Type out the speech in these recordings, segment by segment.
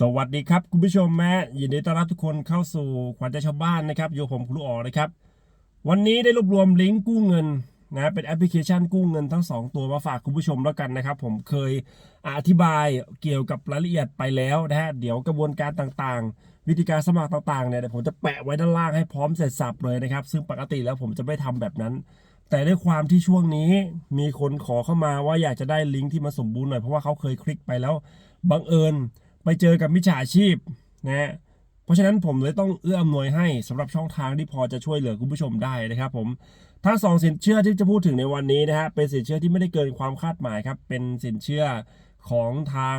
สวัสดีครับคุณผู้ชมแม่ยินดีต้อนรับทุกคนเข้าสู่ขวัญใจชาวบ้านนะครับอยู่กับผมครูอ๋อนะครับ วันนี้ได้รวบรวมลิงก์กู้เงินนะเป็นแอปพลิเคชันกู้เงินทั้ง 2 ตัวมาฝากคุณผู้ชมแล้วกันนะครับ ผมเคยอธิบายเกี่ยวกับรายละเอียดไปแล้วนะฮะเดี๋ยวกระบวนการต่างๆ วิธีการสมัครต่างๆเนี่ยเดี๋ยวผมจะแปะไว้ด้านล่างให้พร้อมเสร็จสับเลยนะครับ ซึ่งปกติแล้วผมจะไม่ทำแบบนั้น แต่ด้วยความที่ช่วงนี้มีคนขอเข้ามาว่าอยากจะได้ลิงก์ที่มันสมบูรณ์หน่อยเพราะว่าเขาเคยคลิกไปแล้วบังเอิญ ไปเจอกับมิจฉาชีพนะฮะเพราะฉะนั้นผมเลยต้องเอื้ออำนวยให้สำหรับช่องทางที่พอจะช่วยเหลือคุณผู้ชมได้นะครับผมทั้งสองสินเชื่อที่จะพูดถึงในวันนี้นะฮะเป็นสินเชื่อที่ไม่ได้เกินความคาดหมายครับเป็นสินเชื่อของทาง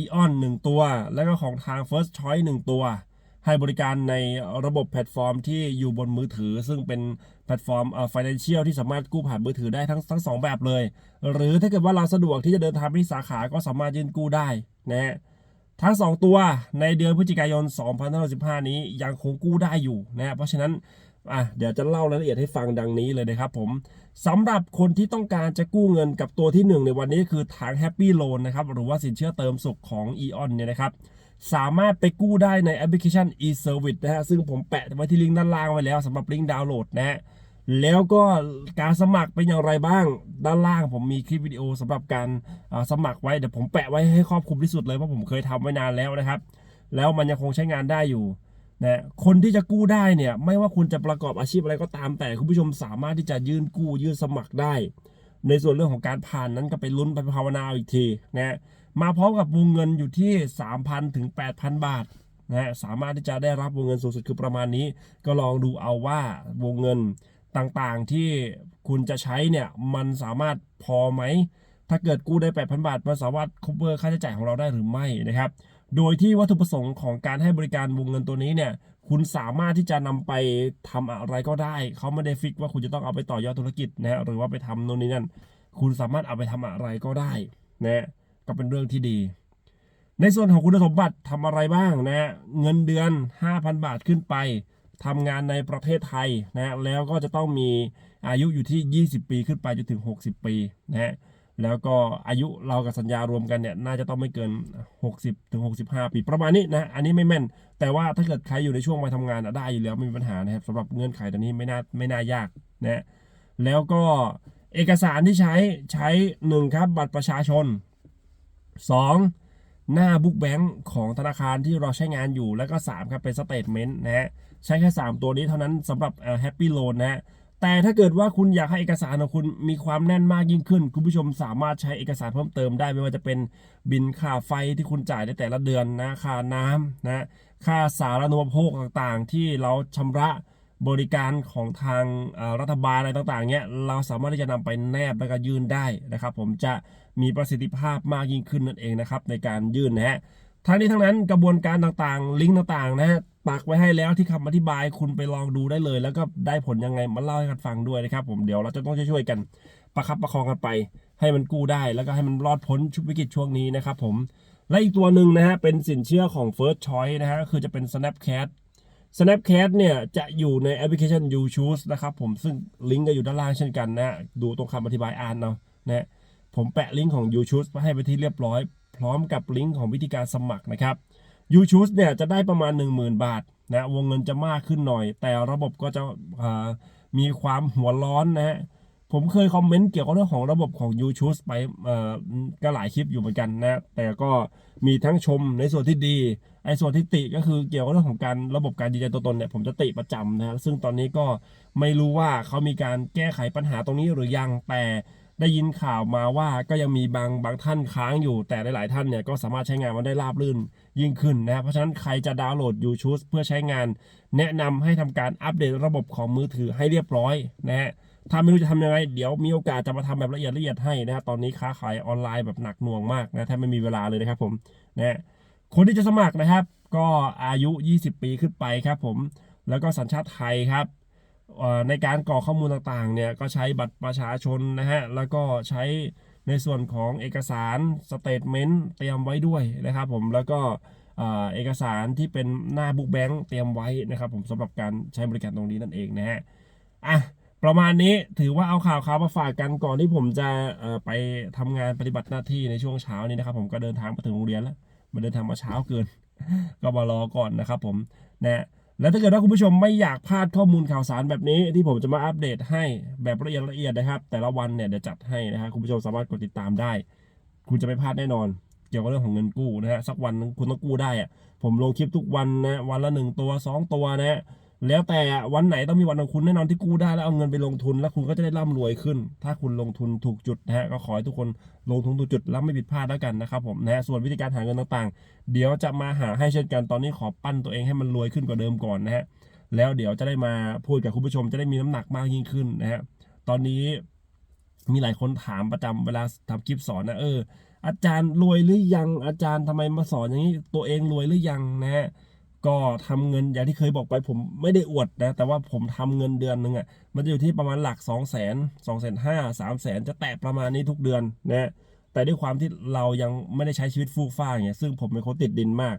e o n 1ตัว แล้วก็ของทาง First Choice 1 ตัว ให้บริการในระบบแพลตฟอร์มที่อยู่บนมือถือ ซึ่งเป็นแพลตฟอร์มเอ่อ financial ที่สามารถกู้ผ่านมือถือได้ทั้งทั้งสองแบบเลย หรือถ้าเกิดว่าเราสะดวกที่จะเดินทางไปที่สาขาก็สามารถยื่นกู้ได้นะฮะ ทั้ง 2 ตัวในเดือนพฤศจิกายน 2515 นี้ยังคงกู้ได้อยู่นะฮะเพราะฉะนั้นอะเดี๋ยวจะเล่ารายละเอียดให้ฟังดังนี้เลยนะครับผมสำหรับคนที่ต้องการจะกู้เงินกับตัวที่ 1 ในวันนี้คือทาง Happy Loan นะครับหรือว่าสินเชื่อเติมสุขของ e.on เนี่ยนะครับสามารถไปกู้ได้ในแอปพลิเคชัน e-service นะฮะซึ่งผมแปะไว้ที่ลิงก์ด้านล่างไว้แล้วสำหรับลิงก์ดาวน์โหลดนะฮะ แล้วก็การสมัครเป็นอย่างไรบ้าง ด้านล่างผมมีคลิปวิดีโอสำหรับการสมัครไว้เดี๋ยวผมแปะไว้ให้ครอบคลุมที่สุดเลยเพราะผมเคยทำไว้นานแล้วนะครับ แล้วมันยังคงใช้งานได้อยู่นะคนที่จะกู้ได้เนี่ย ไม่ว่าคุณจะประกอบอาชีพอะไรก็ตามแต่คุณผู้ชมสามารถที่จะยื่นกู้ยื่นสมัครได้ ในส่วนเรื่องของการผ่านนั้นก็ไปลุ้นไปภาวนาอีกทีนะมาพร้อมกับวงเงินอยู่ที่ 3,000ถึง8,000 บาทนะสามารถที่จะได้รับวงเงินสูงสุดคือประมาณนี้ ก็ลองดูเอาว่าวงเงิน ต่างๆที่คุณจะใช้เนี่ยมันสามารถพอไหม ถ้าเกิดกู้ได้ 8,000 บาทมันสามารถ cover ค่าใช้จ่ายของเราได้หรือไม่นะครับ โดยที่วัตถุประสงค์ของการให้บริการวงเงินตัวนี้เนี่ยคุณสามารถที่จะนำไปทำอะไรก็ได้ เขาไม่ได้ฟิกว่าคุณจะต้องเอาไปต่อยอดธุรกิจนะฮะหรือว่าไปทำโน่นนี่นั่น คุณสามารถเอาไปทำอะไรก็ได้นะก็เป็นเรื่องที่ดี ในส่วนของคุณสมบัติทำอะไรบ้างนะฮะเงินเดือน 5,000 บาทขึ้นไป ทำงานในประเทศไทยนะแล้วก็จะต้องมีอายุอยู่ที่ 20 ปีขึ้นไปจนถึง 60 ปีนะฮะแล้วก็อายุเรากับสัญญารวมกันเนี่ยน่าจะต้องไม่เกิน 60ถึง65 ปีประมาณนี้นะอันนี้ไม่แม่น แต่ว่าถ้าเกิดใครอยู่ในช่วงวัยทำงานอะได้อยู่แล้วไม่มีปัญหานะครับสำหรับเงื่อนไขตัวนี้ไม่น่าไม่น่ายากนะแล้วก็เอกสารที่ใช้ใช้หนึ่งครับบัตรประชาชน 2. หน้าบุ๊กแบงค์ของธนาคารที่เราใช้งานอยู่แล้วก็3ครับเป็นสเตทเมนต์นะฮะใช้แค่ 3 ตัวนี้เท่านั้นสำหรับแฮปปี้โลนนะฮะแต่ถ้าเกิดว่าคุณอยากให้เอกสารของคุณมีความแน่นมากยิ่งขึ้น คุณผู้ชมสามารถใช้เอกสารเพิ่มเติมได้ไม่ว่าจะเป็นบินค่าไฟที่คุณจ่ายในแต่ละเดือนนะค่าน้ำนะค่าสาธารณูปโภคต่างๆ ที่เราชำระ บริการของทางรัฐบาลอะไรต่างๆเนี้ยเราสามารถที่จะนำไปแนบแล้วก็ยื่นได้นะครับ ผมจะมีประสิทธิภาพมากยิ่งขึ้นนั่นเองนะครับในการยื่นนะฮะทั้งนี้ทั้งนั้นกระบวนการต่างๆ ลิงก์ต่างๆนะฮะปักไว้ให้แล้วที่คำอธิบายคุณไปลองดูได้เลย แล้วก็ได้ผลยังไงมาเล่าให้กันฟังด้วยนะครับ ผมเดี๋ยวเราจะต้องช่วยๆกันประคับประคองกันไป ให้มันกู้ได้ แล้วก็ให้มันรอดพ้นชุดวิกฤตช่วงนี้นะครับผมและอีกตัวหนึ่งนะฮะเป็นสินเชื่อของ First Choice นะฮะก็คือจะเป็น Snapcat Snapcat เนี่ยจะอยู่ในแอปพลิเคชัน You Choose นะครับผมซึ่งลิงก์ก็อยู่ด้านล่างเช่นกันนะดูตรงคำอธิบายอ่านเอานะนะผมแปะลิงก์ของ You Choose มาให้ไปที่เรียบร้อย พร้อมกับลิงก์ของวิธีการสมัครนะครับ You Choose เนี่ยจะได้ประมาณ 10,000 บาทนะวงเงินจะมากขึ้นหน่อย แต่ระบบก็จะมีความหัวร้อนนะฮะ ผมเคยคอมเมนต์เกี่ยวกับเรื่องของระบบของ You Choose ไปก็หลายคลิปอยู่เหมือนกันนะ แต่ก็มีทั้งชมในส่วนที่ดี ไอ้ส่วนที่ติก็คือเกี่ยวกับเรื่องของการระบบการยืนยันตัวตนเนี่ยผมจะติประจำนะฮะซึ่งตอนนี้ก็ไม่รู้ว่าเขามีการแก้ไขปัญหาตรงนี้หรือยังแต่ได้ยินข่าวมาว่าก็ยังมีบางบางท่านค้างอยู่ แต่หลาย ๆ ท่านเนี่ยก็สามารถใช้งานมันได้ราบรื่นยิ่งขึ้นนะเพราะฉะนั้นใครจะดาวน์โหลด YouTube เพื่อใช้งาน แนะนำให้ทำการอัปเดตระบบของมือถือให้เรียบร้อยนะฮะ ถ้าไม่รู้จะทำยังไง เดี๋ยวมีโอกาสจะมาทำแบบละเอียดละเอียดให้นะฮะตอนนี้ค้าขายออนไลน์แบบหนักหน่วงมากนะแทบไม่มีเวลาเลยนะครับผมนะคนที่จะสมัครนะครับ ก็อายุ 20 ปีขึ้นไปครับผมแล้วก็สัญชาติไทยครับในการกรอกข้อมูลต่างๆเนี่ยก็ใช้บัตรประชาชนนะฮะแล้วก็ใช้ในส่วนของเอกสารสเตทเมนต์เตรียมไว้ด้วยนะครับผมแล้วก็เอ่อเอกสารที่เป็นหน้าบุ๊กแบงค์เตรียมไว้นะครับผมสำหรับการใช้บริการตรงนี้นั่นเองนะฮะอะ ประมาณนี้ถือว่าเอาข่าวข่าวมาฝากกันก่อนที่ผมจะไปทำงานปฏิบัติหน้าที่ในช่วงเช้านี้นะครับผมก็เดินทางมาถึงโรงเรียนแล้วมันเดินทางมาเช้าเกิน ก็มารอก่อนนะครับผมนะแล้วถ้าเกิดว่าคุณผู้ชมไม่อยากพลาดข้อมูลข่าวสารแบบนี้ที่ผมจะมาอัปเดตให้แบบละเอียดละเอียดนะครับ แต่ละวันเนี่ยเดี๋ยวจัดให้นะฮะคุณผู้ชมสามารถกดติดตามได้ คุณจะไม่พลาดแน่นอน เกี่ยวกับเรื่องของเงินกู้นะฮะสักวันคุณต้องกู้ได้อะผมลงคลิปทุกวันนะวันละหนึ่งตัวสองตัวนะฮะ แล้วแต่วันไหนต้องมีวันของคุณแน่นอนที่กู้ได้แล้วเอาเงินไปลงทุน แล้วคุณก็จะได้ร่ำรวยขึ้น ถ้าคุณลงทุนถูกจุดนะฮะก็ขอให้ทุกคนลงทุนถูกจุดแล้วไม่ผิดพลาดแล้วกันนะครับผมนะฮะส่วนวิธีการหาเงินต่างๆ เดี๋ยวจะมาหาให้เช่นกันตอนนี้ขอปั้นตัวเองให้มันรวยขึ้นกว่าเดิมก่อนนะฮะแล้วเดี๋ยวจะได้มาพูดกับคุณผู้ชมจะได้มีน้ำหนักมากยิ่งขึ้นนะฮะตอนนี้มีหลายคนถามประจำเวลาทำคลิปสอนนะเอออาจารย์รวยหรือยังอาจารย์ทำไมมาสอนอย่างนี้ตัวเองรวยหรือยังนะฮะ ก็ทำเงินอย่างที่เคยบอกไปผมไม่ได้อวดนะแต่ว่าผมทำเงินเดือนหนึ่งอะมันจะอยู่ที่ประมาณหลัก 2 0 0 0 0 0 2 5 0 0 0 3 0 0 0 0จะแตะประมาณนี้ทุกเดือนนะแต่ด้วยความที่เรายังไม่ได้ใช้ชีวิตฟูกฟ้าอย่างเงี้ยซึ่งผมเป็นคนติดดินมาก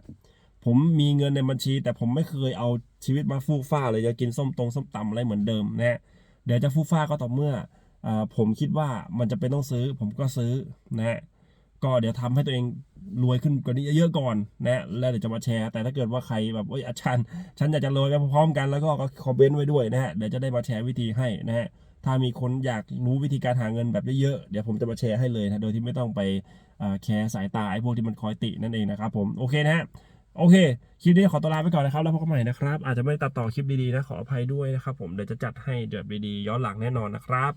ผมมีเงินในบัญชี แต่ผมไม่เคยเอาชีวิตมาฟูกฟ้าเลยจะกินส้มตรงส้มตำอะไรเหมือนเดิมนะเดี๋ยวจะฟูกฟ้าก็ต่อเมื่ออผมคิดว่ามันจะเป็นต้องซื้อ ผมก็ซื้อนะ ก็เดี๋ยวทำให้ตัวเองรวยขึ้นกว่านี้เยอะๆก่อนนะแล้วเดี๋ยวจะมาแชร์ แต่ถ้าเกิดว่าใครแบบโอ้ยอาจารย์ ฉันอยากจะรวยไปพร้อมกันแล้วก็ก็คอมเมนต์ไว้ด้วยนะฮะเดี๋ยวจะได้มาแชร์วิธีให้นะฮะถ้ามีคนอยากรู้วิธีการหาเงินแบบเยอะๆเดี๋ยวผมจะมาแชร์ให้เลยนะโดยที่ไม่ต้องไปแคร์สายตาไอ้พวกที่มันคอยตินั่นเองนะครับผมโอเคนะฮะโอเค คลิปนี้ขอตัวลาไปก่อนนะครับ แล้วพบกันใหม่นะครับ อาจจะไม่ตัดต่อคลิปดีๆนะ ขออภัยด้วยนะครับผม เดี๋ยวจะจัดให้แบบดีๆย้อนหลังแน่นอนนะครับ